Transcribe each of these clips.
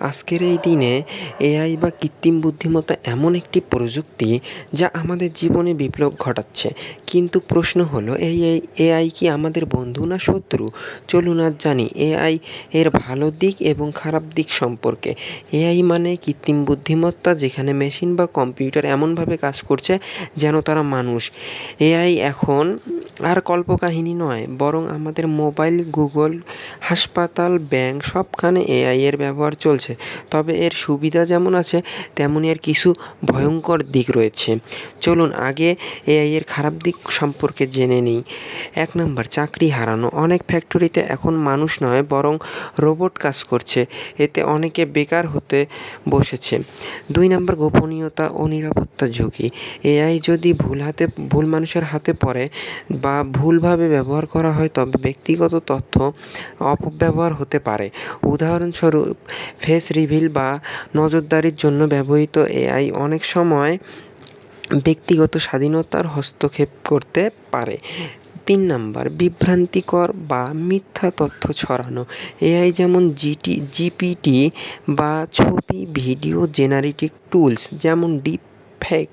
আজকের এই দিনে এআই বা কৃত্রিম বুদ্ধিমত্তা এমন একটি প্রযুক্তি যা আমাদের জীবনে বিপ্লব ঘটাচ্ছে। কিন্তু প্রশ্ন হলো, এই এআই কি আমাদের বন্ধু না শত্রু? চলুন আজ জানি, এআই এর ভালো দিক এবং খারাপ দিক সম্পর্কে। এআই মানে কৃত্রিম বুদ্ধিমত্তা যেখানে মেশিন বা কম্পিউটার এমনভাবে কাজ করছে যেন তারা মানুষ। এআই এখন আর কল্পকাহিনী নয়, বরং আমাদের মোবাইল, গুগল, হাসপাতাল, ব্যাংক সবখানে এআই এর ব্যবহার চলছে। তবে এর সুবিধা যেমন আছে তেমনই এর কিছু ভয়ঙ্কর দিক রয়েছে। চলুন আগে এআই এর খারাপ দিক সম্পর্কে জেনে নিই। এক নম্বর, চাকরি হারানো। অনেক ফ্যাক্টরিতে এখন মানুষ নয়, বরং রোবট কাজ করছে। এতে অনেকে বেকার হতে বসেছে। দুই নম্বর, গোপনীয়তা ও নিরাপত্তা ঝুঁকি। এআই যদি ভুল হাতে, ভুল মানুষের হাতে পড়ে বা ভুলভাবে ব্যবহার করা হয়, তবে ব্যক্তিগত তথ্য অপব্যবহার হতে পারে। উদাহরণস্বরূপ ফেস রিভিল বা নজরদারির জন্য ব্যবহৃত এআই অনেক সময় ব্যক্তিগত স্বাধীনতার হস্তক্ষেপ করতে পারে। তিন নাম্বার, বিভ্রান্তিকর বা মিথ্যা তথ্য ছড়ানো। এআই যেমন জিটি, জিপিটি বা ছবি, ভিডিও, জেনারেটিক টুলস যেমন ডিপ ফেক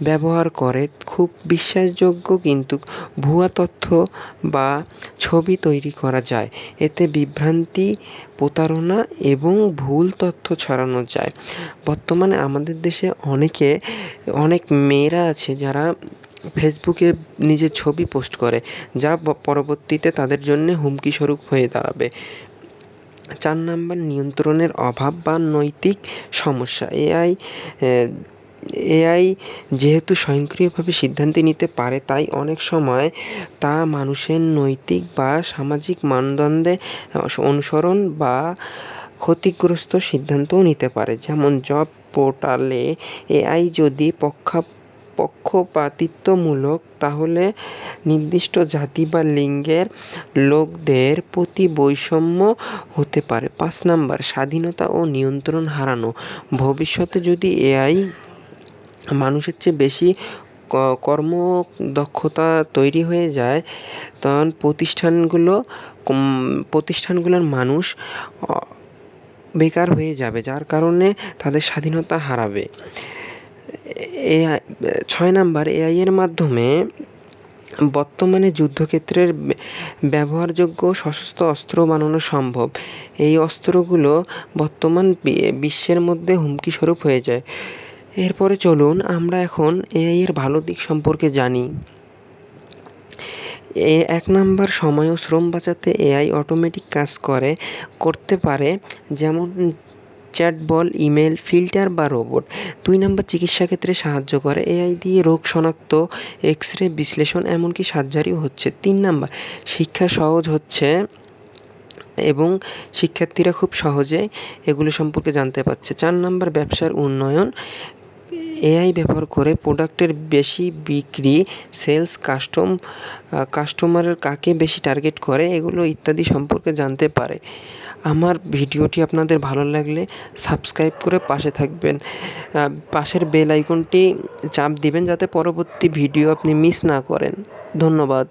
ব্যবহার করে খুব বিশ্বাসযোগ্য কিন্তু ভুয়া তথ্য বা ছবি তৈরি করা যায়। এতে বিভ্রান্তি, প্রতারণা এবং ভুল তথ্য ছড়ানো যায়। বর্তমানে আমাদের দেশে অনেকে, অনেক মেয়েরা আছে যারা ফেসবুকে নিজের ছবি পোস্ট করে, যা পরবর্তীতে তাদের জন্যে হুমকি স্বরূপ হয়ে দাঁড়াবে। চার নাম্বার, নিয়ন্ত্রণের অভাব বা নৈতিক সমস্যা। এআই এআই যেহেতু স্বয়ংক্রিয়ভাবে সিদ্ধান্ত নিতে পারে, তাই অনেক সময় তা মানুষের নৈতিক বা সামাজিক মানদণ্ডে অনুসরণ বা ক্ষতিগ্রস্ত সিদ্ধান্তও নিতে পারে। যেমন জব পোর্টালে এআই যদি পক্ষা, পক্ষপাতিত্বমূলক, তাহলে নির্দিষ্ট জাতি বা লিঙ্গের লোকদের প্রতি বৈষম্য হতে পারে। পাঁচ নাম্বার, স্বাধীনতা ও নিয়ন্ত্রণ হারানো। ভবিষ্যতে যদি এআই মানুষের চেয়ে বেশি কর্মদক্ষতা তৈরি হয়ে যায়, তখন প্রতিষ্ঠানগুলো প্রতিষ্ঠানগুলোর মানুষ বেকার হয়ে যাবে, যার কারণে তাদের স্বাধীনতা হারাবে। এআই ছয় নাম্বার এআইয়ের মাধ্যমে বর্তমানে যুদ্ধক্ষেত্রের ব্যবহারযোগ্য সশস্ত্র অস্ত্র বানানো সম্ভব। এই অস্ত্রগুলো বর্তমান বিশ্বের মধ্যে হুমকি স্বরূপ হয়ে যায়। এরপরে চলুন আমরা এখন এআই এর ভালো দিক সম্পর্কে জানি। এ এক নাম্বার সময় ও শ্রম বাঁচাতে এআই অটোমেটিক কাজ করে, করতে পারে যেমন চ্যাটবল, ইমেল, ফিল্টার বা রোবট। দুই নাম্বার চিকিৎসা ক্ষেত্রে সাহায্য করে। এআই দিয়ে রোগ শনাক্ত এক্স রে বিশ্লেষণ এমনকি সার্জারিও হচ্ছে। তিন নাম্বার, শিক্ষা সহজ হচ্ছে এবং শিক্ষার্থীরা খুব সহজে এগুলো সম্পর্কে জানতে পারছে। চার নাম্বার, ব্যবসার উন্নয়ন। এআই ব্যবহার করে প্রোডাক্টের বেশি বিক্রি, সেলস, কাস্টম কাস্টমারের কাকে বেশি টার্গেট করে এগুলো ইত্যাদি সম্পর্কে জানতে পারে। আমার ভিডিওটি আপনাদের ভালো লাগলে সাবস্ক্রাইব করে পাশে থাকবেন। পাশের বেল আইকনটি চাপ দিবেন যাতে পরবর্তী ভিডিও আপনি মিস না করেন। ধন্যবাদ।